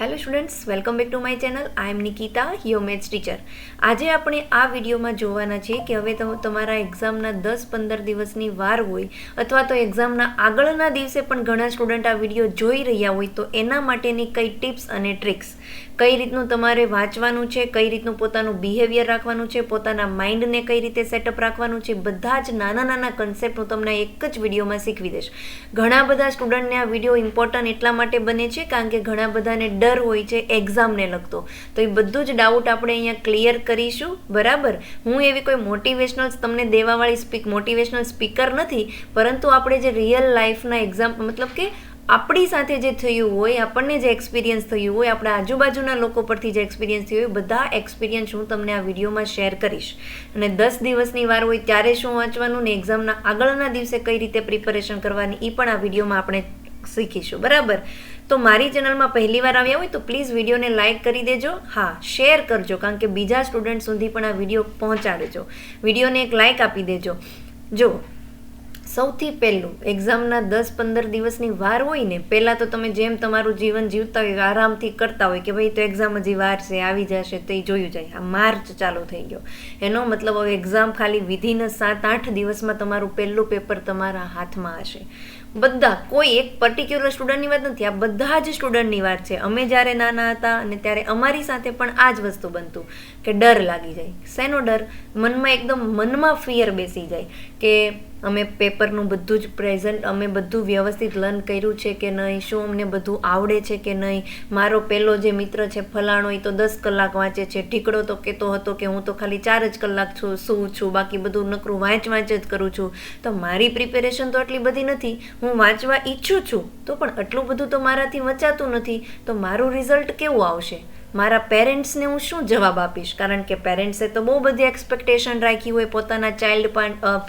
Hello students welcome back to my channel I am Nikita your maths teacher આજે આપણે આ વિડીયોમાં જોવાના છીએ કે હવે તો તમારા એક્ઝામના દસ પંદર દિવસની વાર હોય અથવા તો એક્ઝામના આગળના દિવસે પણ ઘણા સ્ટુડન્ટ આ વીડિયો જોઈ રહ્યા હોય તો એના માટેની કઈ ટિપ્સ અને ટ્રિક્સ કઈ રીતનું તમારે વાંચવાનું છે, કઈ રીતનું પોતાનું બિહેવિયર રાખવાનું છે, પોતાના માઇન્ડને કઈ રીતે સેટઅપ રાખવાનું છે, બધા જ નાના નાના કન્સેપ્ટ હું તમને એક જ વિડીયોમાં શીખવી દઈશ. ઘણા બધા સ્ટુડન્ટને આ વીડિયો ઇમ્પોર્ટન્ટ એટલા માટે બને છે કારણ કે ઘણા બધાને ડર હોય છે એક્ઝામને લગતો. તો એ બધું જ ડાઉટ આપણે અહીંયા ક્લિયર કરીશું, બરાબર? હું એવી કોઈ મોટિવેશનલ તમને દેવાવાળી સ્પીક મોટિવેશનલ સ્પીકર નથી, પરંતુ આપણે જે રિયલ લાઈફના એક્ઝામ મતલબ કે આપણી સાથે જે થયું હોય, આપણને જે એક્સપિરિયન્સ થયું હોય, આપણા આજુબાજુના લોકો પરથી જે એક્સપિરિયન્સ થયું હોય, બધા એક્સપિરિયન્સ હું તમને આ વિડીયોમાં શેર કરીશ. અને દસ દિવસની વાર હોય ત્યારે શું વાંચવાનું ને એક્ઝામના આગળના દિવસે કઈ રીતે પ્રિપેરેશન કરવાની એ પણ આ વિડીયોમાં આપણે શીખીશું, બરાબર? તો મારી ચેનલમાં પહેલી વાર આવ્યા હોય તો પ્લીઝ વિડીયોને લાઇક કરી દેજો. હા, શેર કરજો, કારણ કે બીજા સ્ટુડન્ટ સુધી પણ આ વીડિયો પહોંચાડજો વિડીયોને એક લાઇક આપી દેજો. જો, સૌથી પહેલું, એક્ઝામના દસ પંદર દિવસની વાર હોય ને, પહેલાં તો તમે જેમ તમારું જીવન જીવતા હોય, આરામથી કરતા હોય કે ભાઈ તો એક્ઝામ હજી વાર છે, આવી જશે, તો એ જોયું જાય. આ માર્ચ ચાલુ થઈ ગયો. એનો મતલબ હવે એક્ઝામ ખાલી વિધિના સાત આઠ દિવસમાં તમારું પહેલું પેપર તમારા હાથમાં હશે. બધા, કોઈ એક પર્ટિક્યુલર સ્ટુડન્ટની વાત નથી, આ બધા જ સ્ટુડન્ટની વાત છે. અમે જ્યારે નાના હતા અને ત્યારે અમારી સાથે પણ આ જ વસ્તુ બનતું, કે ડર લાગી જાય. શેનો ડર? મનમાં એકદમ મનમાં ફિયર બેસી જાય, કે અમે પેપરનું બધું જ પ્રેઝન્ટ અમે બધું વ્યવસ્થિત લર્ન કર્યું છે કે નહીં, શું અમને બધું આવડે છે કે નહીં? મારો પહેલો જે મિત્ર છે ફલાણો, એ તો દસ કલાક વાંચે છે ઢીકડો તો કહેતો હતો કે હું તો ખાલી ચાર જ કલાક છું શું છું, બાકી બધું નકરું વાંચ વાંચ જ કરું છું. તો મારી પ્રિપેરેશન તો આટલી બધી નથી હું વાંચવા ઈચ્છું છું, તો પણ આટલું બધું તો મારાથી વંચાતું નથી, તો મારું રિઝલ્ટ કેવું આવશે? મારા પેરેન્ટ્સને હું શું જવાબ આપીશ? કારણ કે પેરેન્ટ્સે તો બહુ બધી એક્સપેક્ટેશન રાખી હોય પોતાના ચાઇલ્ડ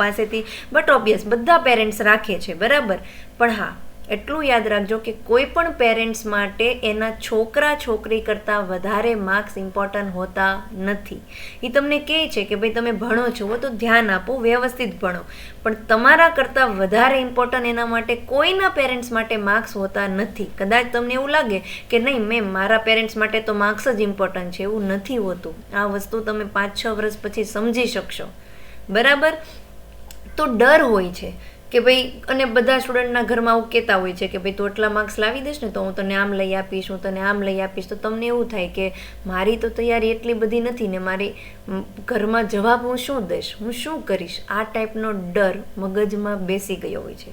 પાસેથી બટ ઓબ્વિયસ બધા પેરેન્ટ્સ રાખે છે, બરાબર? પણ હા એટલું યાદ રાખજો કે કોઈ પણ પેરેન્ટ્સ માટે એના છોકરા છોકરી કરતાં વધારે માર્ક્સ ઇમ્પોર્ટન્ટ હોતા નથી. એ તમને કહે છે કે ભાઈ તમે ભણો છો, તો ધ્યાન આપો, વ્યવસ્થિત ભણો. પણ તમારા કરતાં વધારે ઇમ્પોર્ટન્ટ એના માટે કોઈના પેરેન્ટ્સ માટે માર્ક્સ હોતા નથી. કદાચ તમને એવું લાગે કે નહીં મેં મારા પેરેન્ટ્સ માટે તો માર્ક્સ જ ઇમ્પોર્ટન્ટ છે, એવું નથી હોતું. આ વસ્તુ તમે પાંચ છ વર્ષ પછી સમજી શકશો. બરાબર? તો ડર હોય છે. કે ભાઈ અને બધા સ્ટુડન્ટના ઘરમાં આવું કહેતા હોય છે કે ભાઈ તું એટલા માર્ક્સ લાવી દઈશ ને તો હું તને આમ લઈ આપીશ, હું તને આમ લઈ આપીશ, તો તમને એવું થાય કે મારી તો તૈયારી એટલી બધી નથી ને મારી ઘરમાં જવાબ હું શું દઈશ? હું શું કરીશ? આ ટાઈપનો ડર મગજમાં બેસી ગયો હોય છે.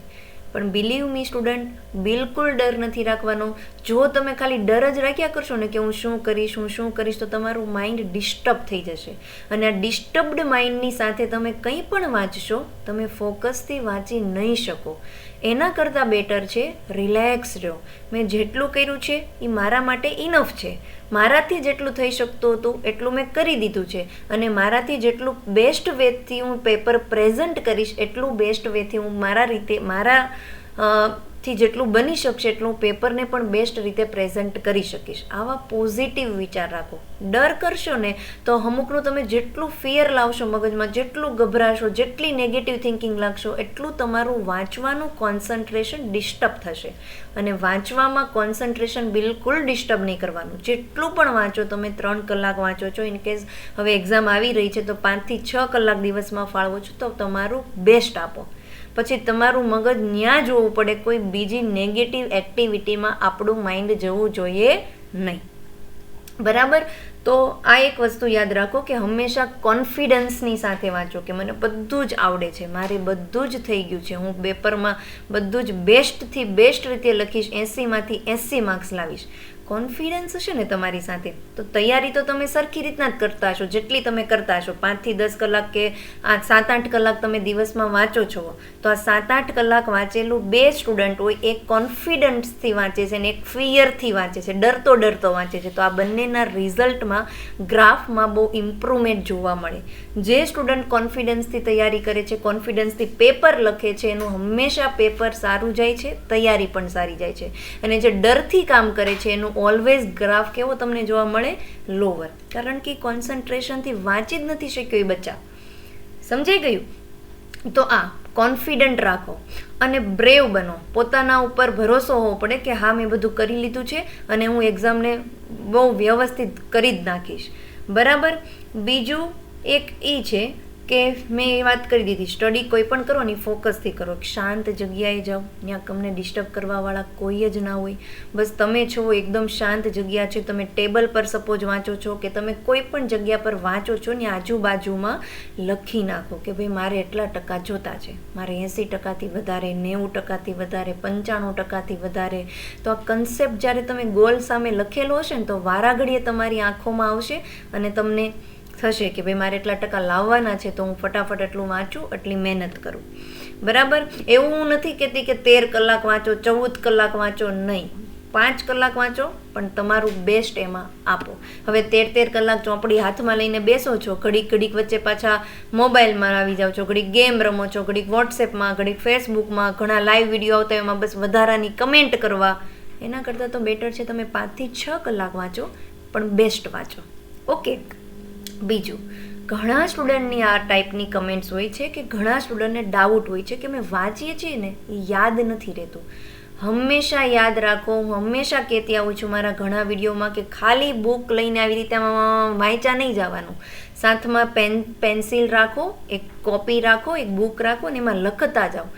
પણ બિલીવ મી સ્ટુડન્ટ બિલકુલ ડર નથી રાખવાનો. જો તમે ખાલી ડર જ રાખ્યા કરશો ને કે હું શું કરીશ, હું શું કરીશ, તો તમારું માઇન્ડ ડિસ્ટર્બ થઈ જશે. અને આ ડિસ્ટર્બડ માઇન્ડની સાથે તમે કંઈ પણ વાંચશો, તમે ફોકસથી વાંચી નહીં શકો. એના કરતાં બેટર છે રિલેક્સ રહો મેં જેટલું કર્યું છે, એ મારા માટે ઇનફ છે. મારાથી જેટલું થઈ શકતું હતું, એટલું મેં કરી દીધું છે. અને મારાથી જેટલું બેસ્ટ વેથી હું પેપર પ્રેઝન્ટ કરીશ, એટલું બેસ્ટ વેથી હું મારા રીતે, મારા થી જેટલું બની શકશે એટલું પેપરને પણ બેસ્ટ રીતે પ્રેઝન્ટ કરી શકીશ. આવા પોઝિટિવ વિચાર રાખો. ડર કરશો ને તો અમુકનું તમે જેટલું ફિયર લાવશો મગજમાં, જેટલું ગભરાશો, જેટલી નેગેટિવ થિંકિંગ લાગશો, એટલું તમારું વાંચવાનું કોન્સન્ટ્રેશન ડિસ્ટર્બ થશે. અને વાંચવામાં કોન્સન્ટ્રેશન બિલકુલ ડિસ્ટર્બ નહીં કરવાનું. જેટલું પણ વાંચો, તમે ત્રણ કલાક વાંચો છો ઇનકેસ હવે એક્ઝામ આવી રહી છે, તો પાંચથી છ કલાક દિવસમાં ફાળવો છો, તો તમારું બેસ્ટ આપો. પછી તમારું મગજ ન્યા જોવું પડે, કોઈ બીજી નેગેટિવ એક્ટિવિટીમાં આપણું માઇન્ડ જવું જોઈએ નહીં. બરાબર? તો આ એક વસ્તુ યાદ રાખો કે હંમેશા કોન્ફિડન્સની સાથે વાંચો કે મને બધું જ આવડે છે, મારે બધું જ થઈ ગયું છે, હું પેપરમાં બધું જ બેસ્ટથી બેસ્ટ રીતે લખીશ, એંસીમાંથી એંસી માર્ક્સ લાવીશ. કોન્ફિડન્સ હશે ને તમારી સાથે? તો તૈયારી તો તમે સરખી રીતના જ કરતા હશો, જેટલી તમે કરતા હશો. પાંચથી દસ કલાક કે આ સાત આઠ કલાક તમે દિવસમાં વાંચો છો. તો આ સાત આઠ કલાક વાંચેલું બે સ્ટુડન્ટ હોય, એક કોન્ફિડન્સથી વાંચે છે ને એક ફિયરથી વાંચે છે ડરતો ડરતો વાંચે છે. તો આ બંનેના રિઝલ્ટમાં, ગ્રાફમાં બહુ ઇમ્પ્રુવમેન્ટ જોવા મળે. જે સ્ટુડન્ટ કોન્ફિડન્સથી તૈયારી કરે છે કોન્ફિડન્સથી પેપર લખે છે, એનું હંમેશા પેપર સારું જાય છે, તૈયારી પણ સારી જાય છે. અને જે ડરથી કામ કરે છે, એનું ઓલવેઝ ગ્રાફ કેવો તમને જોવા મળે? લોવર કારણ કે કોન્સન્ટ્રેશનથી વાંચી જ નથી શક્યો એ બચ્ચા. સમજાઈ ગયું? તો આ કોન્ફિડન્ટ રાખો. અને બ્રેવ બનો. પોતાના ઉપર ભરોસો હોવો પડે કે હા, મેં બધું કરી લીધું છે અને હું એક્ઝામને બહુ વ્યવસ્થિત કરી જ નાખીશ. બરાબર? બીજું એક એ છે કે મેં એ વાત કરી દીધી સ્ટડી કોઈ પણ કરો ને ફોકસથી કરો શાંત જગ્યાએ જાઓ, ત્યાં તમને ડિસ્ટર્બ કરવાવાળા કોઈ જ ના હોય. બસ તમે છો, એકદમ શાંત જગ્યા છે, તમે ટેબલ પર સપોઝ વાંચો છો કે તમે કોઈ પણ જગ્યા પર વાંચો છો ને આજુબાજુમાં લખી નાખો કે ભાઈ મારે એટલા ટકા જોતા છે, મારે એંસી ટકાથી વધારે, નેવું ટકાથી વધારે, પંચાણું ટકાથી વધારે. તો આ કન્સેપ્ટ જ્યારે તમે ગોલ સામે લખેલો હશે ને તો વારાઘડીએ તમારી આંખોમાં આવશે અને તમને થશે કે ભાઈ મારે એટલા ટકા લાવવાના છે તો હું ફટાફટ એટલું વાંચું, એટલી મહેનત કરું. બરાબર? એવું હું નથી કહેતી કે તેર કલાક વાંચો, ચૌદ કલાક વાંચો નહીં. પાંચ કલાક વાંચો, પણ તમારું બેસ્ટ એમાં આપો. હવે તેર તેર કલાક ચોપડી હાથમાં લઈને બેસો છો, ઘડીક ઘડીક વચ્ચે પાછા મોબાઈલમાં આવી જાઓ છો, ઘડીક ગેમ રમો છો, ઘડીક વોટ્સએપમાં, ઘડીક ફેસબુકમાં, ઘણા લાઈવ વીડિયો આવતા એમાં બસ વધારાની કમેન્ટ કરવા. એના કરતાં તો બેટર છે તમે પાંચથી છ કલાક વાંચો, પણ બેસ્ટ વાંચો. ઓકે બીજું, ઘણા સ્ટુડન્ટની આ ટાઈપની કમેન્ટ્સ હોય છે કે ઘણા સ્ટુડન્ટને ડાઉટ હોય છે કે મેં વાંચીએ છીએ ને યાદ નથી રહેતું. હંમેશા યાદ રાખો હું હંમેશા કહેતી આવું છું, મારા ઘણા વિડીયોમાં કે ખાલી બુક લઈને આવી રીતે વાંચ્યા વાંચા નહીં જવાનું. સાથમાં પેન, પેન્સિલ રાખો, એક કોપી રાખો, એક બુક રાખો અને એમાં લખતા જાઓ.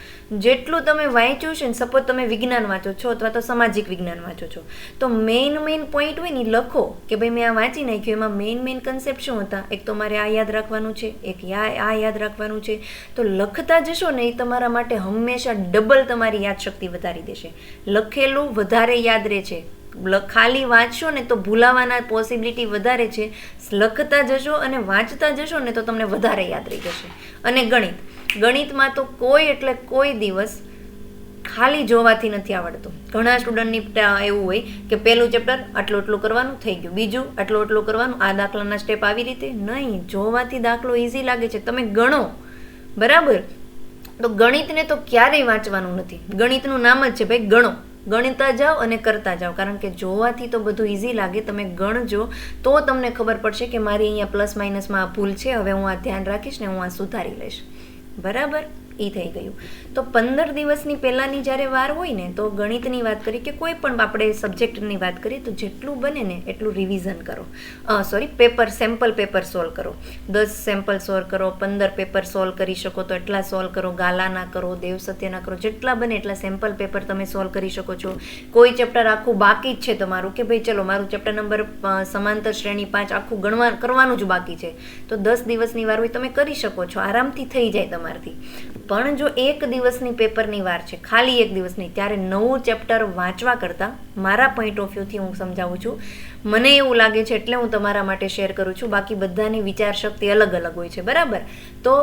જેટલું તમે વાંચ્યું છે ને સપોઝ તમે વિજ્ઞાન વાંચો છો અથવા તો સામાજિક વિજ્ઞાન વાંચો છો, તો મેઇન મેઇન પોઈન્ટ હોય ને લખો કે ભાઈ મેં આ વાંચી નાખ્યું, એમાં મેઇન મેઇન કન્સેપ્ટ શું હતા? એક તો મારે આ યાદ રાખવાનું છે, એક આ યાદ રાખવાનું છે. તો લખતા જશો ને એ તમારા માટે હંમેશા ડબલ તમારી યાદશક્તિ વધારી દેશે. લખેલું વધારે યાદ રહે છે. ખાલી વાંચશો ને તો ભૂલાવાના પોસિબિલિટી વધારે છે. લખતા જશો અને વાંચતા જશો ને તો તમને વધારે યાદ રહી જશે. અને ગણિત. ગણિતમાં તો કોઈ એટલે કોઈ દિવસ ખાલી જોવાથી નથી આવડતું. ઘણા સ્ટુડન્ટની એવું હોય કે પહેલું ચેપ્ટર આટલું આટલું કરવાનું થઈ ગયું. બીજું આટલું આટલું કરવાનું. આ દાખલાના સ્ટેપ આવી રીતે નહીં. જોવાથી દાખલો ઇઝી લાગે છે. તમે ગણો. બરાબર? તો ગણિતને તો ક્યારેય વાંચવાનું નથી. ગણિતનું નામ જ છે ભાઈ ગણો. ગણતા જાઓ અને કરતા જાઓ. કારણ કે જોવાથી તો બધું ઇઝી લાગે. તમે ગણજો, તો તમને ખબર પડશે કે મારી અહીંયા પ્લસ માઇનસમાં આ ભૂલ છે. હવે હું આ ધ્યાન રાખીશ ને હું આ સુધારી લઈશ. બરાબર? એ થઈ ગયું. તો પંદર દિવસની પહેલાંની જ્યારે વાર હોય ને, તો ગણિતની વાત કરી કે કોઈ પણ આપણે સબ્જેક્ટની વાત કરીએ, તો જેટલું બને ને એટલું રિવિઝન કરો. Sorry paper sample paper solve કરો. દસ સેમ્પલ સોલ્વ કરો, પંદર પેપર સોલ્વ કરી શકો તો એટલા સોલ્વ કરો, ગાલાના કરો, દેવ સત્યના કરો, જેટલા બને એટલા સેમ્પલ પેપર તમે સોલ્વ કરી શકો છો. કોઈ ચેપ્ટર આખું બાકી જ છે તમારું કે ભાઈ ચલો મારું ચેપ્ટર નંબર સમાંતર શ્રેણી પાંચ આખું ગણવા, કરવાનું જ બાકી છે. તો દસ દિવસની વાર હોય તમે કરી શકો છો, આરામથી થઈ જાય તમારથી. પણ જો એક દિવસની પેપરની વાર છે, ખાલી એક દિવસની. ત્યારે નવું ચેપ્ટર વાંચવા કરતાં મારા પોઈન્ટ ઓફ વ્યૂથી હું સમજાવું છું. મને એવું લાગે છે એટલે હું તમારા માટે શેર કરું છું. બાકી બધાની વિચાર શક્તિ અલગ અલગ હોય છે, બરાબર? તો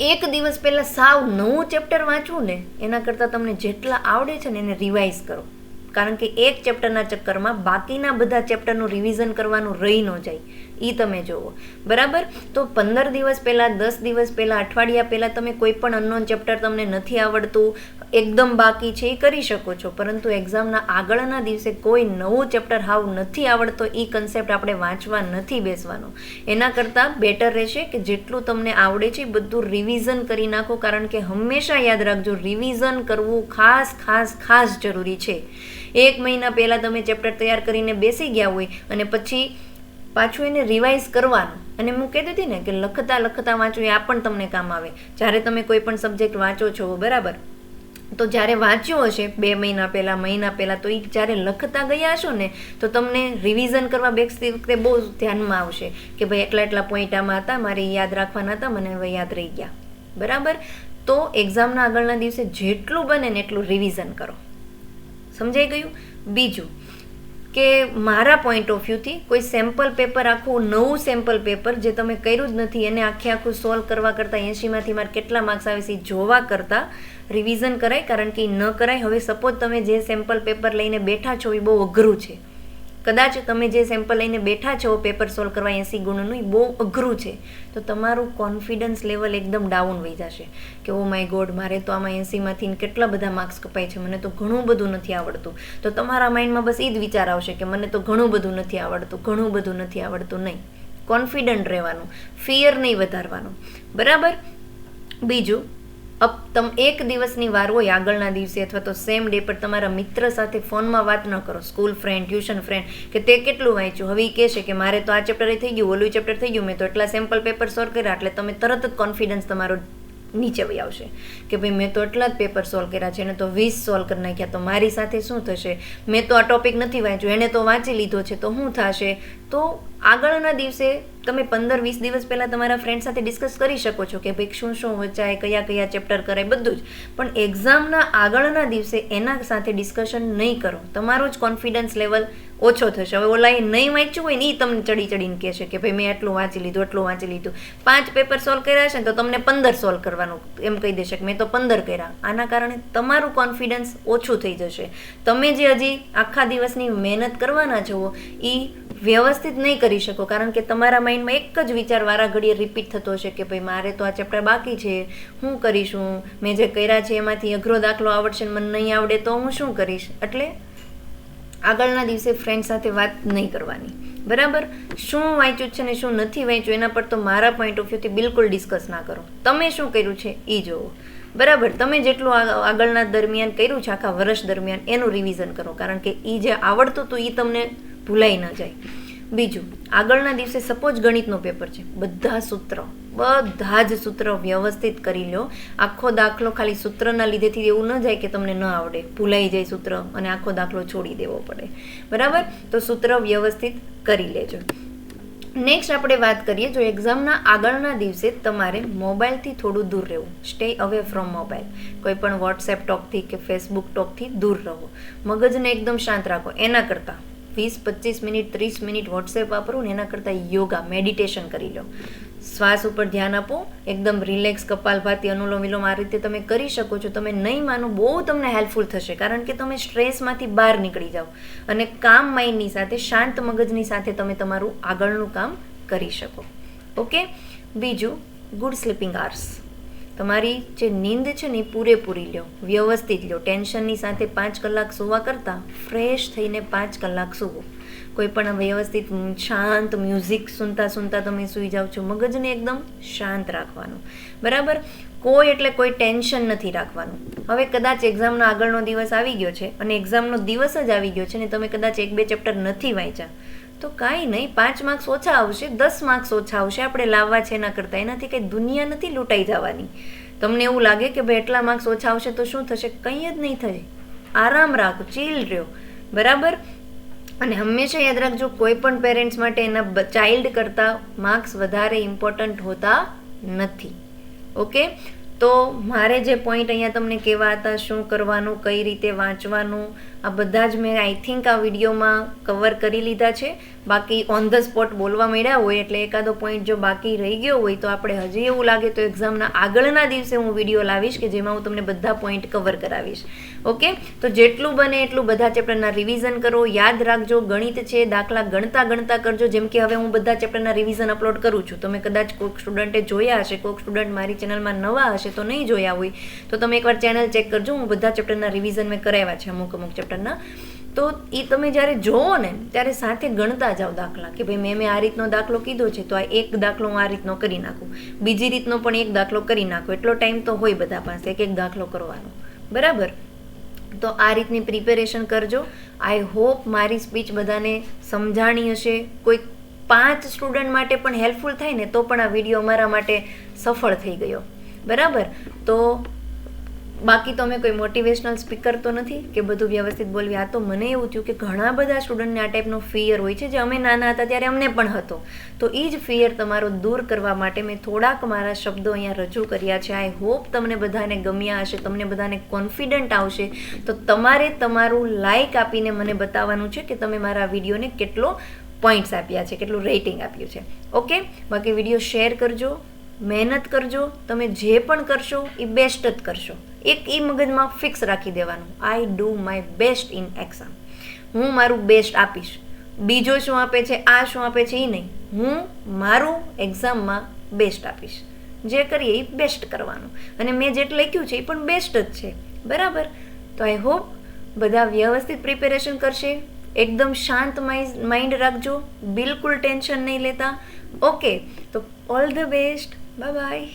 એક દિવસ પહેલાં સાવ નવું ચેપ્ટર વાંચવું ને, એના કરતાં તમને જેટલા આવડે છે ને એને રિવાઇઝ કરો. કારણ કે એક ચેપ્ટરના ચક્કરમાં બાકીના બધા ચેપ્ટરનું રિવિઝન કરવાનું રહી ન જાય. એ તમે જુઓ બરાબર? તો પંદર દિવસ પહેલાં, દસ દિવસ પહેલાં, અઠવાડિયા પહેલાં તમે કોઈ પણ અનનોન ચેપ્ટર તમને નથી આવડતું, એકદમ બાકી છે એ કરી શકો છો. પરંતુ એક્ઝામના આગળના દિવસે કોઈ નવું ચેપ્ટર હાવ નથી આવડતો એ કન્સેપ્ટ આપણે વાંચવા નથી બેસવાનો. એના કરતાં બેટર રહેશે કે જેટલું તમને આવડે છે બધું રિવિઝન કરી નાખો. કારણ કે હંમેશા યાદ રાખજો રિવિઝન કરવું ખાસ ખાસ ખાસ જરૂરી છે. એક મહિના પહેલાં તમે ચેપ્ટર તૈયાર કરીને બેસી ગયા હોય અને પછી પાછું એને રિવાઇઝ કરવાનું. અને હું કહેતી હતી ને કે લખતા લખતા વાંચવું એ આ પણ તમને કામ આવે. જ્યારે તમે કોઈ પણ સબ્જેક્ટ વાંચો છો, બરાબર? તો જ્યારે વાંચ્યો હશે, બે મહિના પહેલાં મહિના પહેલાં, તો એ જ્યારે લખતા ગયા હશો ને, તો તમને રિવિઝન કરવા બેસતી વખતે બહુ ધ્યાનમાં આવશે કે ભાઈ એટલા એટલા પોઈન્ટ આમાં હતા, મારે યાદ રાખવાના હતા, મને હવે યાદ રહી ગયા. બરાબર? તો એક્ઝામના આગળના દિવસે જેટલું બને ને એટલું રિવિઝન કરો. સમજાઈ ગયું? બીજું કે મારા પોઈન્ટ ઓફ વ્યૂથી કોઈ સેમ્પલ પેપર આખું નવું સેમ્પલ પેપર જે તમે કર્યું જ નથી, એને આખે આખું સોલ્વ કરવા કરતાં એંશીમાંથી મારે કેટલા માર્ક્સ આવે છે જોવા કરતાં રિવિઝન કરાય. કારણ કે ન કરાય. હવે સપોઝ તમે જે સેમ્પલ પેપર લઈને બેઠા છો એ બહુ અઘરું છે. કદાચ તમે જે સેમ્પલ લઈને બેઠા છો પેપર સોલ્વ કરવા એંસી ગુણનું એ બહુ અઘરું છે. તો તમારું કોન્ફિડન્સ લેવલ એકદમ ડાઉન વહી જશે કે ઓ માય ગોડ મારે તો આમાં એંસીમાંથી કેટલા બધા માર્ક્સ કપાય છે, મને તો ઘણું બધું નથી આવડતું. તો તમારા માઇન્ડમાં બસ એ જ વિચાર આવશે કે, મને તો ઘણું બધું નથી આવડતું, ઘણું બધું નથી આવડતું. નહીં. કોન્ફિડન્ટ રહેવાનું. ફિયર નહીં વધારવાનું. બરાબર? બીજું અપ, તમ એક દિવસની વાર હોય આગળના દિવસે અથવા તો સેમ ડે પર તમારા મિત્ર સાથે ફોનમાં વાત ન કરો. સ્કૂલ ફ્રેન્ડ ટ્યુશન ફ્રેન્ડ કે તે કેટલું વાંચ્યું? હવે એ કહેશે કે મારે તો આ ચેપ્ટર થઈ ગયું, ઓલું ચેપ્ટર થઈ ગયું, મેં તો એટલા સેમ્પલ પેપર સોલ્વ કર્યા, એટલે તમે તરત જ કોન્ફિડન્સ તમારો નીચે વહી આવશે. કે ભાઈ મેં તો એટલા જ પેપર સોલ્વ કર્યા છે, એને તો વીસ સોલ્વ કરી નાખ્યા, તો મારી સાથે શું થશે? મેં તો આ ટોપિક નથી વાંચ્યું એણે તો વાંચી લીધો છે, તો શું થશે? તો આગળના દિવસે તમે પંદર વીસ દિવસ પહેલાં તમારા ફ્રેન્ડ સાથે ડિસ્કસ કરી શકો છો કે ભાઈ શું શું વચાય, કયા કયા ચેપ્ટર કરાય, બધું જ. પણ એક્ઝામના આગળના દિવસે એના સાથે ડિસ્કશન નહીં કરો. તમારો જ કોન્ફિડન્સ લેવલ ઓછો થશે. હવે ઓલા એ નહીં વાંચ્યું હોય ને એ તમને ચડી ચડીને કહેશે કે ભાઈ મેં આટલું વાંચી લીધું એટલું વાંચી લીધું. પાંચ પેપર સોલ્વ કર્યા છે ને તો તમને પંદર સોલ્વ કરવાનું એમ કહી દેશે કે મેં તો પંદર કર્યા. આના કારણે તમારું કોન્ફિડન્સ ઓછું થઈ જશે. તમે જે હજી આખા દિવસની મહેનત કરવાના છો એ વ્યવસ્થિત નહીં કરી શકો. કારણ કે તમારા માઇન્ડમાં એક જ વિચાર વારા રિપીટ થતો હશે કે ભાઈ મારે તો આ ચેપ્ટર બાકી છે, હું કરીશું? મેં જે કર્યા છે એમાંથી અઘરો દાખલો આવડશે મને નહીં આવડે તો હું શું કરીશ? એટલે આગળના દિવસે ફ્રેન્ડ સાથે વાત નહીં કરવાની. બરાબર? શું વાંચ્યું છે ને શું નથી વાંચ્યું એના પર તો મારા પોઈન્ટ ઓફ વ્યૂથી બિલકુલ ડિસ્કસ ના કરો. તમે શું કર્યું છે એ જોવો. બરાબર? તમે જેટલું આગળના દરમિયાન કર્યું છે, આખા વર્ષ દરમિયાન, એનું રિવિઝન કરો. કારણ કે એ જે આવડતું હતું એ તમને ભૂલાઈ ન જાય. બીજું, આગળના દિવસે સપોઝ ગણિતનો પેપર છે, બધા સૂત્ર, બધા જ સૂત્ર વ્યવસ્થિત કરી લો. આખો દાખલો ખાલી સૂત્રના લીધેથી એવું ન જાય કે તમને ન આવડે. ભૂલાઈ જાય સૂત્ર અને આખો દાખલો છોડી દેવો પડે. બરાબર? તો સૂત્ર વ્યવસ્થિત કરી લેજો. નેક્સ્ટ આપણે વાત કરીએ, જો એક્ઝામના આગળના દિવસે તમારે મોબાઈલથી થોડું દૂર રહેવું. સ્ટે અવે ફ્રોમ મોબાઈલ કોઈ પણ વોટ્સએપ ટોકથી કે ફેસબુક ટોકથી દૂર રહો. મગજને એકદમ શાંત રાખો. એના કરતાં વીસ, પચીસ મિનિટ, ત્રીસ મિનિટ વોટ્સએપ વાપરું ને એના કરતાં યોગા મેડિટેશન કરી લો. શ્વાસ ઉપર ધ્યાન આપો, એકદમ રિલેક્સ કપાલભાતી અનુલોમ વિલોમ આ રીતે તમે કરી શકો છો. તમે નહીં માનો, બહુ તમને હેલ્પફુલ થશે, કારણ કે તમે સ્ટ્રેસમાંથી બહાર નીકળી જાઓ અને કામ માઇન્ડની સાથે, શાંત મગજની સાથે તમે તમારું આગળનું કામ કરી શકો. ઓકે બીજું ગુડ સ્લીપિંગ આર્સ તમારી જે નીંદ છે ને પૂરેપૂરી લો વ્યવસ્થિત લો ટેન્શનની સાથે પાંચ કલાક સુવા કરતાં ફ્રેશ થઈને પાંચ કલાક સુવો. કોઈ પણ વ્યવસ્થિત શાંત મ્યુઝિક સુનતા સુનતા તમે સૂઈ જાઓ છો, મગજને એકદમ શાંત રાખવાનું. બરાબર? કોઈ એટલે કોઈ ટેન્શન નથી રાખવાનું. હવે કદાચ એક્ઝામનો આગળનો દિવસ આવી ગયો છે અને એક્ઝામનો દિવસ જ આવી ગયો છે ને તમે કદાચ એક બે ચેપ્ટર નથી વાંચ્યા. તો કાંઈ નહીં, પાંચ માર્ક્સ ઓછા આવશે, દસ માર્ક્સ ઓછા આવશે, આપણે લાવવા છે એના કરતાં. એનાથી કંઈ દુનિયા નથી લૂંટાઈ જવાની. તમને એવું લાગે કે ભાઈ એટલા માર્ક્સ ઓછા આવશે તો શું થશે? કંઈ જ નહીં થાય. આરામ રાખો ચીલ રહ્યો. બરાબર? અને હંમેશા યાદ રાખજો, કોઈ પણ પેરેન્ટ્સ માટે એના ચાઇલ્ડ કરતાં માર્ક્સ વધારે ઇમ્પોર્ટન્ટ હોતા નથી. ઓકે તો મારે જે પોઈન્ટ અહીંયા તમને કહેવા હતા, શું કરવાનું, કઈ રીતે વાંચવાનું, આ બધા જ મેં આઈ થિંક આ વિડીયોમાં કવર કરી લીધા છે. બાકી ઓન ધ સ્પોટ બોલવા મળ્યા હોય એટલે એકાદો પોઈન્ટ જો બાકી રહી ગયો હોય તો આપણે હજી એવું લાગે તો એક્ઝામના આગળના દિવસે હું વીડિયો લાવીશ કે જેમાં હું તમને બધા પોઈન્ટ કવર કરાવીશ. ઓકે? તો જેટલું બને એટલું બધા ચેપ્ટરના રિવિઝન કરો. યાદ રાખજો, ગણિત છે, દાખલા ગણતા ગણતા કરજો. જેમ કે હવે હું બધા ચેપ્ટરના રિવિઝન અપલોડ કરું છું. તમે કદાચ કોઈક સ્ટુડન્ટે જોયા હશે કોઈક સ્ટુડન્ટ મારી ચેનલમાં નવા હશે, તો નહીં જોયા હોય. તો તમે એકવાર ચેનલ ચેક કરજો. હું બધા ચેપ્ટરના રિવિઝન મેં કરાવ્યા છે અમુક અમુક ચેપ્ટરના. તો એ તમે જ્યારે જોવો ને, ત્યારે સાથે ગણતા જાઓ દાખલા. કે ભાઈ મેં મેં આ રીતનો દાખલો કીધો છે, તો આ એક દાખલો હું આ રીતનો કરી નાખું. બીજી રીતનો પણ એક દાખલો કરી નાખું. એટલો ટાઈમ તો હોય બધા પાસે, એક એક દાખલો કરવાનો. બરાબર? તો આ રીતની પ્રિપેરેશન કરજો. આઈ હોપ મારી સ્પીચ બધાને સમજાણી હશે. કોઈ પાંચ સ્ટુડન્ટ માટે પણ હેલ્પફુલ થાય ને તો પણ આ વીડિયો અમારા માટે સફળ થઈ ગયો. બરાબર? તો બાકી તો અમે કોઈ મોટિવેશનલ સ્પીકર તો નથી કે બધું વ્યવસ્થિત બોલવી. આ તો મને એવું થયું કે ઘણા બધા સ્ટુડન્ટને આ ટાઈપનો ફિયર હોય છે, જે અમે નાના હતા ત્યારે અમને પણ હતો. તો એ જ ફિયર તમારો દૂર કરવા માટે મેં થોડાક મારા શબ્દો અહીંયા રજૂ કર્યા છે. આઈ હોપ તમને બધાને ગમ્યા હશે, તમને બધાને કોન્ફિડન્ટ આવશે. તો તમારે તમારું લાઇક આપીને મને બતાવવાનું છે કે તમે મારા વિડીયોને કેટલો પોઈન્ટ્સ આપ્યા છે, કેટલું રેટિંગ આપ્યું છે. ઓકે બાકી વીડિયો શેર કરજો. મહેનત કરજો, તમે જે પણ કરશો એ બેસ્ટ જ કરશો. એક એ મગજમાં ફિક્સ રાખી દેવાનું. I do my best in exam હું મારું બેસ્ટ આપીશ. બીજો શું આપે છે? આ શું આપે છે? એ નહીં. હું મારું એક્ઝામમાં બેસ્ટ આપીશ. જે કરીએ એ બેસ્ટ કરવાનું. અને મેં જેટલું લખ્યું છે એ પણ બેસ્ટ જ છે. બરાબર? તો આઈ હોપ બધા વ્યવસ્થિત પ્રિપેરેશન કરશે. એકદમ શાંત માઇન્ડ રાખજો. બિલકુલ ટેન્શન નહીં લેતા. ઓકે તો all the best Bye bye.